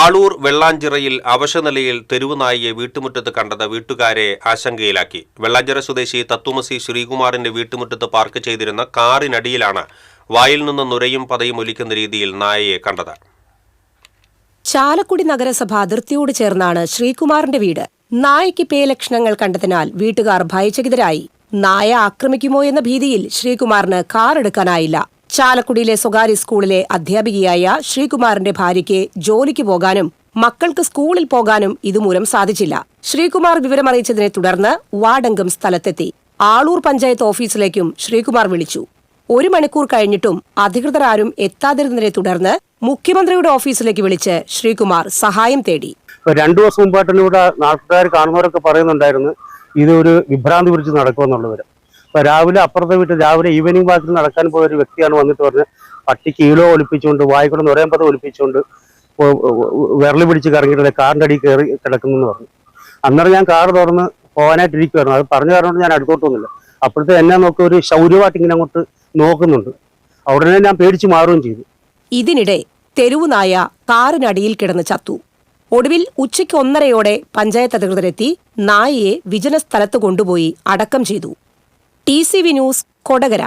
ആളൂർ വെള്ളാഞ്ചിറയിൽ അവശനിലയിൽ തെരുവുനായിയെ വീട്ടുമുറ്റത്ത് കണ്ടത് വീട്ടുകാരെ ആശങ്കയിലാക്കി. വെള്ളാഞ്ചിറ സ്വദേശി തത്തുമസി ശ്രീകുമാറിന്റെ വീട്ടുമുറ്റത്ത് പാർക്ക് ചെയ്തിരുന്ന കാറിനടിയിലാണ് വായിൽ നിന്ന് നുരയും പതയും ഒലിക്കുന്ന രീതിയിൽ നായയെ കണ്ടത്. ചാലക്കുടി നഗരസഭ അതിർത്തിയോട് ചേർന്നാണ് ശ്രീകുമാറിന്റെ വീട്. നായയ്ക്ക് പേലക്ഷണങ്ങൾ കണ്ടതിനാൽ വീട്ടുകാർ ഭയചകിതരായി. നായ ആക്രമിക്കുമോ എന്ന ഭീതിയിൽ ശ്രീകുമാറിന് കാർ എടുക്കാനായില്ല ചാലക്കുടിയിലെ സ്വകാര്യ സ്കൂളിലെ അധ്യാപികയായ ശ്രീകുമാറിന്റെ ഭാര്യയ്ക്ക് ജോലിക്ക് പോകാനും മക്കൾക്ക് സ്കൂളിൽ പോകാനും ഇതുമൂലം സാധിച്ചില്ല. ശ്രീകുമാർ വിവരമറിയിച്ചതിനെ തുടർന്ന് വാർഡംഗം സ്ഥലത്തെത്തി. ആളൂർ പഞ്ചായത്ത് ഓഫീസിലേക്കും ശ്രീകുമാർ വിളിച്ചു. ഒരു മണിക്കൂർ കഴിഞ്ഞിട്ടും അധികൃതർ ആരും എത്താതിരുന്നതിനെ തുടർന്ന് മുഖ്യമന്ത്രിയുടെ ഓഫീസിലേക്ക് വിളിച്ച് ശ്രീകുമാർ സഹായം തേടി. രണ്ടു ദിവസം മുമ്പായിട്ടാണ് ഇവിടെ നാട്ടുകാർ കാണുന്നവരൊക്കെ പറയുന്നുണ്ടായിരുന്നു ഇത് ഒരു വിഭ്രാന്തി പിടിച്ച് നടക്കുമെന്നുള്ളവര്. ഇപ്പൊ രാവിലെ അപ്പുറത്തെ വീട്ടിൽ രാവിലെ ഈവനിങ് വാക്കിൽ നടക്കാൻ പോയ ഒരു വ്യക്തിയാണ് വന്നിട്ട് പറഞ്ഞ് പട്ടിക്ക് ഈലോ ഒലിപ്പിച്ചുകൊണ്ട് വായിക്കൂടെ നുരയമ്പത് ഒലിപ്പിച്ചുകൊണ്ട് വിരളി പിടിച്ച് കറങ്ങിയിട്ട് കാറിന്റെ അടിയിൽ കയറി കിടക്കുന്നു പറഞ്ഞു. അന്നേരം ഞാൻ കാർ തുറന്ന് പോകാനായിട്ടിരിക്കുവായിരുന്നു. അത് പറഞ്ഞു കാരണം ഞാൻ അടുത്തോട്ട് വന്നില്ല. അപ്പോഴത്തെ എന്നെ നോക്കി ഒരു ശൗര്യമായിട്ട് ഇങ്ങനെ അങ്ങോട്ട് നോക്കുന്നുണ്ട്. അവിടെ ഞാൻ പേടിച്ച് മാറുകയും ചെയ്തു. ഇതിനിടെ തെരുവുനായ കാറിനടിയിൽ കിടന്ന് ചത്തു. ഒടുവിൽ ഉച്ചയ്ക്ക് ഒന്നരയോടെ പഞ്ചായത്ത് അധികൃതരെത്തി നായയെ വിജന സ്ഥലത്ത് കൊണ്ടുപോയി അടക്കം ചെയ്തു. T C V news Kodakara